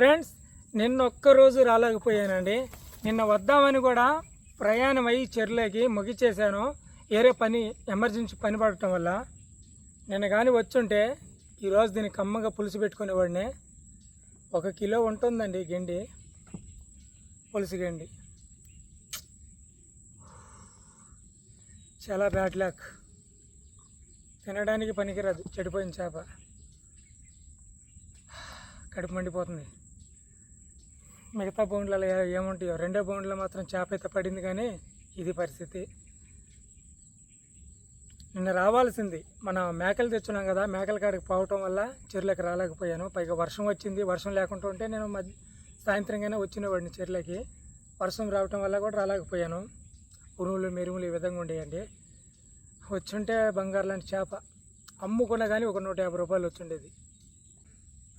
Friends నిన్న ఒక్కరోజు రాలేకపోయానండి. నిన్న వద్దామని కూడా ప్రయాణం అయ్యి చెర్లోకి ముగిచేశాను. వేరే పని ఎమర్జెన్సీ పని పడటం వల్ల. నిన్న కానీ వచ్చుంటే ఈరోజు దీన్ని కమ్మగా పులుసు పెట్టుకునేవాడిని ఒక కిలో ఉంటుందండి గెండి. పులుసు గెండి. చాలా బ్యాడ్ లక్. తినడానికి పనికిరాదు. చెడిపోయిన చేప. కడుపు మండిపోతుంది. మిగతా బౌండ్లలో ఏముంటాయో. రెండో బౌండ్లో మాత్రం చేప అయితే పడింది కానీ ఇది పరిస్థితి. నిన్న రావాల్సింది మన మేకలు తెచ్చున్నాం కదా మేకల కాడికి పోవటం వల్ల చెరువులకు రాలేకపోయాను. పైగా వర్షం వచ్చింది వర్షం లేకుండా ఉంటే నేను మధ్య సాయంత్రంగానే వచ్చినవాడిని చెరువులకి. వర్షం రావటం వల్ల కూడా రాలేకపోయాను. ఉరుములు మెరుములు ఈ విధంగా ఉండేయండి. వచ్చుంటే బంగారు లాంటి చేప. అమ్ముకున్నా కానీ ఒక నూట యాభై రూపాయలు వచ్చుండేది.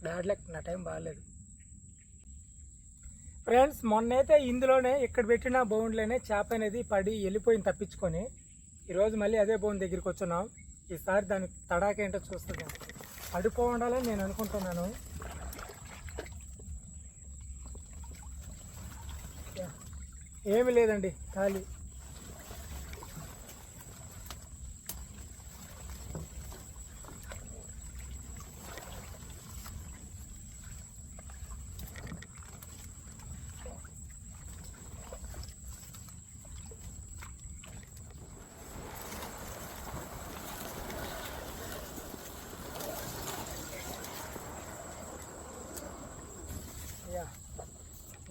బ్యాడ్ లక్ నా టైం బాగాలేదు. ఫ్రెండ్స్ మొన్నైతే ఇందులోనే ఇక్కడ పెట్టిన బౌండ్లోనే చేప అనేది పడి వెళ్ళిపోయింది తప్పించుకొని. ఈరోజు మళ్ళీ అదే బౌండ్ దగ్గరికి వచ్చున్నాం. ఈసారి దాని తడాక ఏంటో చూస్తున్నాం పడిపో ఉండాలని నేను అనుకుంటున్నాను. ఏమి లేదండి ఖాళీ.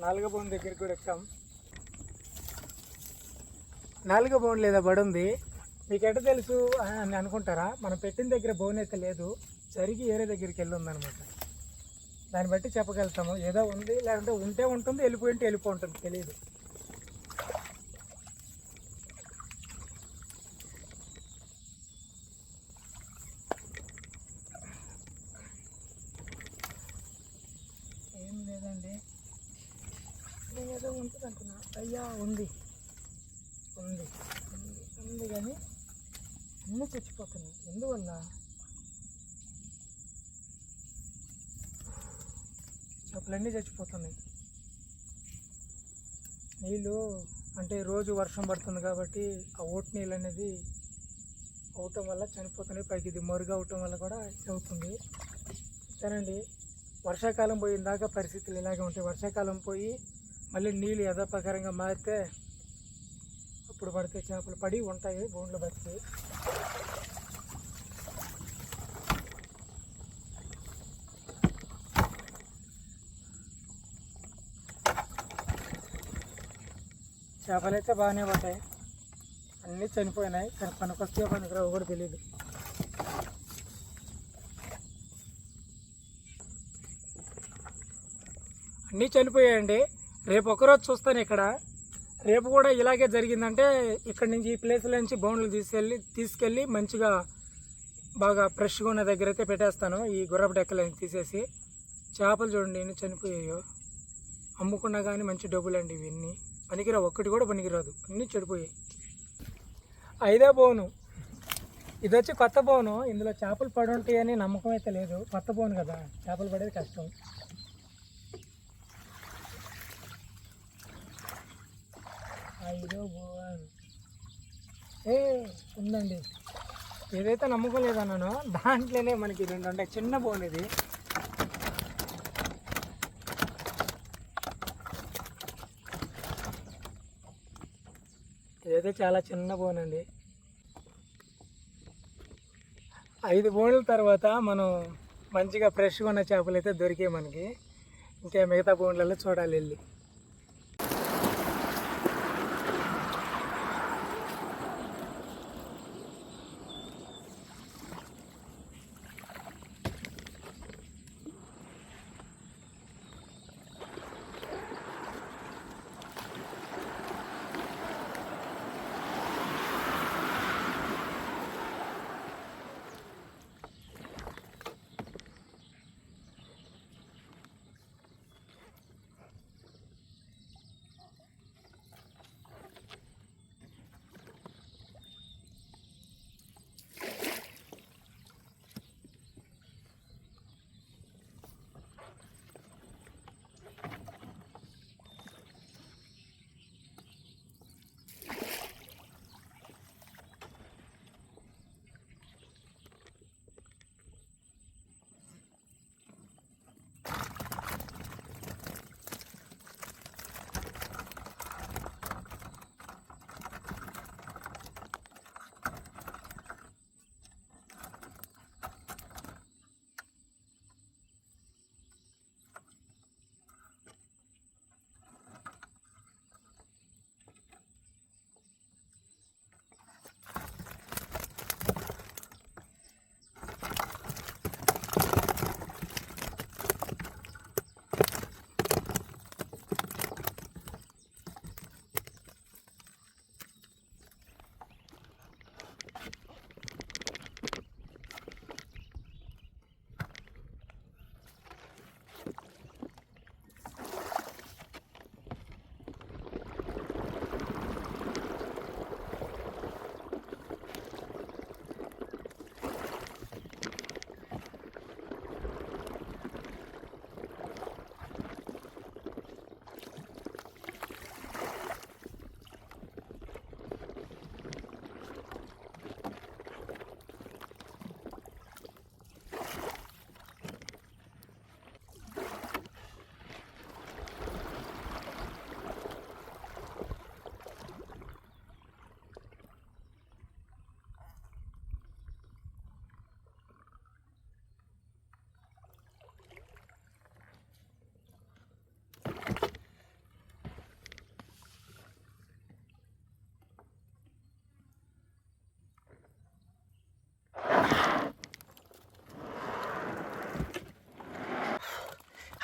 నాలుగో బౌన్ దగ్గరికి కూడా వచ్చాం. నాలుగో బౌండ్ లేదా ఉంది మీకు ఎట్ట తెలుసు అని అనుకుంటారా? మనం పెట్టిన దగ్గర బోన్ అయితే లేదు. జరిగి ఏరే దగ్గరికి వెళ్ళి ఉందనమాట దాన్ని బట్టి చెప్పగలుగుతాము. ఏదో ఉంది లేకుంటే ఉంటే ఉంటుంది వెళ్ళిపోయింటే వెళ్ళిపో ఉంటుంది తెలియదు ఏం లేదండి నేను ఏదో ఉంటుంది అనుకున్నా అయ్యా ఉంది. ఉంది. ఉంది కానీ అన్నీ చచ్చిపోతున్నాయి. ఎందువల్ల? చేపలన్నీ చచ్చిపోతున్నాయి. నీళ్ళు అంటే రోజు వర్షం పడుతుంది కాబట్టి ఆ ఓటు నీళ్ళు అనేది అవటం వల్ల చనిపోతున్నాయి. పైకి ఇది మరుగు అవటం వల్ల కూడా చదువుతుంది అవుతుంది. సరేనండి. వర్షాకాలం పోయిన దాకా పరిస్థితులు ఇలాగే ఉంటాయి. వర్షాకాలం పోయి మళ్ళీ నీళ్ళు యథాప్రకారంగా మారితే అప్పుడు పడితే చేపలు పడి ఉంటాయి బోన్లు బతికి. చేపలు అయితే బాగానే పడ్డాయి అన్నీ చనిపోయినాయి కానీ పనికొస్తే పనికిరావు కూడా తెలియదు అన్నీ చనిపోయాయండి. రేపు ఒకరోజు చూస్తాను ఇక్కడ. రేపు కూడా ఇలాగే జరిగిందంటే ఇక్కడ నుంచి ఈ ప్లేస్లో నుంచి బౌండ్లు తీసుకెళ్ళి తీసుకెళ్ళి మంచిగా బాగా ఫ్రెష్గా ఉన్న దగ్గర అయితే పెట్టేస్తాను. ఈ గుర్రపు డెక్కలని తీసేసి. చేపలు చూడండి నేను చనిపోయాయో. అమ్ముకున్నా కానీ మంచి డబ్బులు అండి ఇవన్నీ పనికిరావు ఒక్కటి కూడా పనికిరాదు. అన్నీ చెడిపోయాయి. ఐదో బోను. ఇది వచ్చి కొత్త బోను. ఇందులో చేపలు పడి ఉంటాయని నమ్మకం అయితే లేదు. కొత్త బోను కదా. చేపలు పడేది కష్టం. ఐదో బోన్ ఏ ఉందండి. ఏదైతే నమ్ముకోలేదన్నానో దాంట్లోనే మనకి రెండు ఉంటాయి. చిన్న బోన్ ఇది. ఇదైతే చాలా చిన్న బోన్ అండి. ఐదు బోన్ల తర్వాత మనం మంచిగా ఫ్రెష్గా ఉన్న చేపలు అయితే దొరికాయి మనకి. ఇంకా మిగతా బోన్లలో చూడాలి వెళ్ళి.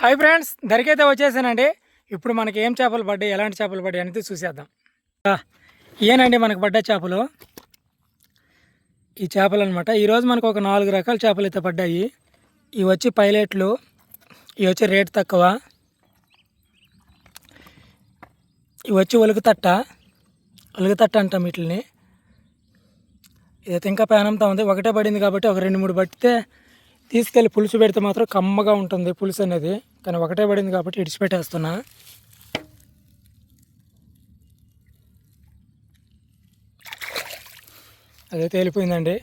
హాయ్ ఫ్రెండ్స్ ధరకైతే వచ్చేసానండి. ఇప్పుడు మనకి ఏం చేపలు పడ్డాయి ఎలాంటి చేపలు పడ్డాయి అనేది చూసేద్దాం. ఏనండి మనకు పడ్డ చేపలు. ఈ చేపలు అనమాట ఈరోజు మనకు ఒక నాలుగు రకాల చేపలు అయితే పడ్డాయి. ఇవి వచ్చి పైలెట్లు ఇవి వచ్చి రేట్ తక్కువ. ఇవి వచ్చి ఒలుగుతట్ట ఒలుగుతట్ట అంటాం వీటిని ఇదైతే ఇంకా పేనంతా ఉంది. ఒకటే పడింది కాబట్టి ఒక రెండు మూడు పట్టితే తీసుకెళ్ళి పులుసు పెడితే మాత్రం కమ్మగా ఉంటుంది పులుసు అనేది. కానీ ఒకటే పడింది కాబట్టి ఇడిచిపెట్టేస్తున్నా. అదే తేలిపోయిందండి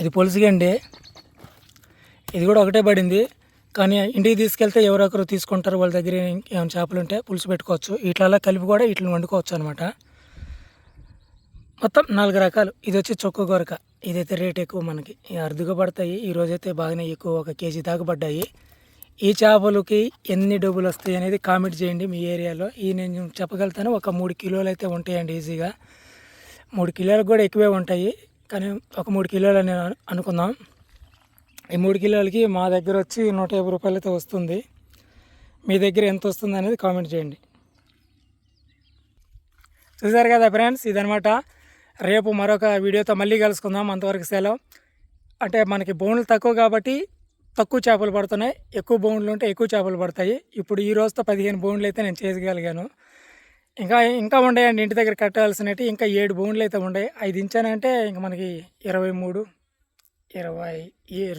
ఇది పులుసుగా అండి. ఇది కూడా ఒకటే పడింది. కానీ ఇంటికి తీసుకెళ్తే ఎవరొకరు తీసుకుంటారు వాళ్ళ దగ్గర ఏమైనా చేపలు ఉంటే పులుసు పెట్టుకోవచ్చు. వీటిలో కలిపి కూడా వీటిని వండుకోవచ్చు అనమాట మొత్తం నాలుగు రకాలు. ఇది వచ్చి చొక్కు గొరక ఇదైతే రేట్ ఎక్కువ మనకి. అరుదుగా పడతాయి. ఈ అయితే బాగానే ఎక్కువ ఒక కేజీ దాకా పడ్డాయి. ఈ చేపలకి ఎన్ని డబ్బులు వస్తాయి అనేది కామెంట్ చేయండి మీ ఏరియాలో. ఈ నేను చెప్పగలుగుతాను. ఒక మూడు కిలోలు అయితే ఉంటాయండి ఈజీగా. మూడు కిలోలకు కూడా ఎక్కువే ఉంటాయి. కానీ ఒక మూడు కిలోలు అని అనుకుందాం. ఈ మూడు కిలోలకి మా దగ్గర వచ్చి నూట యాభై రూపాయలు అయితే వస్తుంది. మీ దగ్గర ఎంత వస్తుంది అనేది కామెంట్ చేయండి. చూసారు కదా ఫ్రెండ్స్ ఇదనమాట రేపు మరొక వీడియోతో మళ్ళీ కలుసుకుందాం. అంతవరకు సెలవు. అంటే మనకి బోన్లు తక్కువ కాబట్టి తక్కువ చేపలు పడుతున్నాయి. ఎక్కువ బోన్లు ఉంటే ఎక్కువ చేపలు పడతాయి. ఇప్పుడు ఈ రోజుతో పదిహేను బోన్లు అయితే నేను చేయగలిగాను. ఇంకా ఇంకా ఉండేయండి. ఇంటి దగ్గర కట్టాల్సినవి ఇంకా ఏడు బోన్లు అయితే ఉన్నాయి ఐదు ఇంచానంటే ఇంకా మనకి ఇరవై మూడు ఇరవై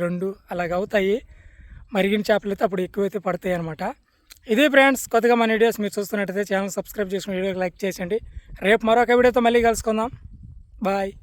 రెండు అలాగ అవుతాయి. మరిగిన చేపలు అయితే అప్పుడు ఎక్కువైతే పడతాయి అనమాట ఇది ఫ్రెండ్స్ కొత్తగా మన వీడియోస్ మీరు చూస్తున్నట్టయితే ఛానల్ సబ్స్క్రైబ్ చేసుకుని వీడియోకి లైక్ చేసేయండి. రేపు మరొక వీడియోతో మళ్ళీ కలుసుకుందాం. Bye.